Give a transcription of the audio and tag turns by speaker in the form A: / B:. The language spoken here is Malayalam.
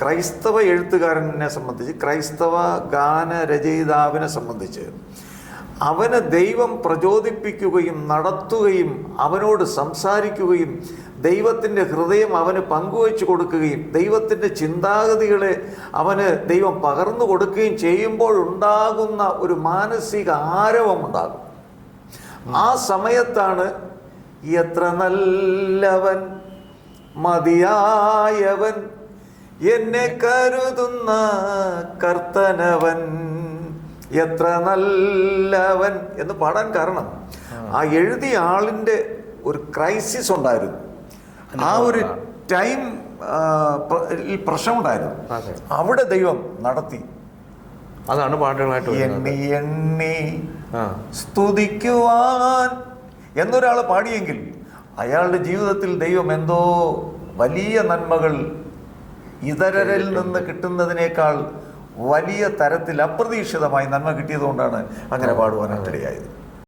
A: ക്രൈസ്തവ എഴുത്തുകാരനെ സംബന്ധിച്ച് ക്രൈസ്തവ ഗാന രചയിതാവിനെ സംബന്ധിച്ച് അവനെ ദൈവം പ്രചോദിപ്പിക്കുകയും നടത്തുകയും അവനോട് സംസാരിക്കുകയും ദൈവത്തിന്റെ ഹൃദയം അവന് പങ്കുവച്ചു കൊടുക്കുകയും ദൈവത്തിന്റെ ചിന്താഗതികളെ അവന് ദൈവം പകർന്നു കൊടുക്കുകയും ചെയ്യുമ്പോൾ ഉണ്ടാകുന്ന ഒരു മാനസിക ആരവം ഉണ്ടാകും. ആ സമയത്താണ് എത്ര നല്ലവൻ മതിയായവൻ എന്നെ കരുതുന്ന കർത്തനവൻ എത്ര നല്ലവൻ എന്ന് പാടാൻ കാരണം ആ. എഴുതിയ ആളിന്റെ ഒരു ക്രൈസിസ് ഉണ്ടായിരുന്നു. ആ ഒരു ടൈം പ്രശ്നമുണ്ടായിരുന്നു.
B: ഉണ്ടായിരുന്നു
A: അവിടെ ദൈവം നടത്തി.
B: അതാണ് പാട്ടുകളായിട്ട്
A: എണ്ണി എണ്ണി സ്തുതിക്കുവാൻ എന്നൊരാൾ പാടിയെങ്കിൽ അയാളുടെ ജീവിതത്തിൽ ദൈവം എന്തോ വലിയ നന്മകൾ ഇതരരിൽ നിന്ന് കിട്ടുന്നതിനേക്കാൾ വലിയ തരത്തിൽ അപ്രതീക്ഷിതമായി നന്മ കിട്ടിയതുകൊണ്ടാണ് അങ്ങനെ പാടുവാനായിട്ടിടയായത്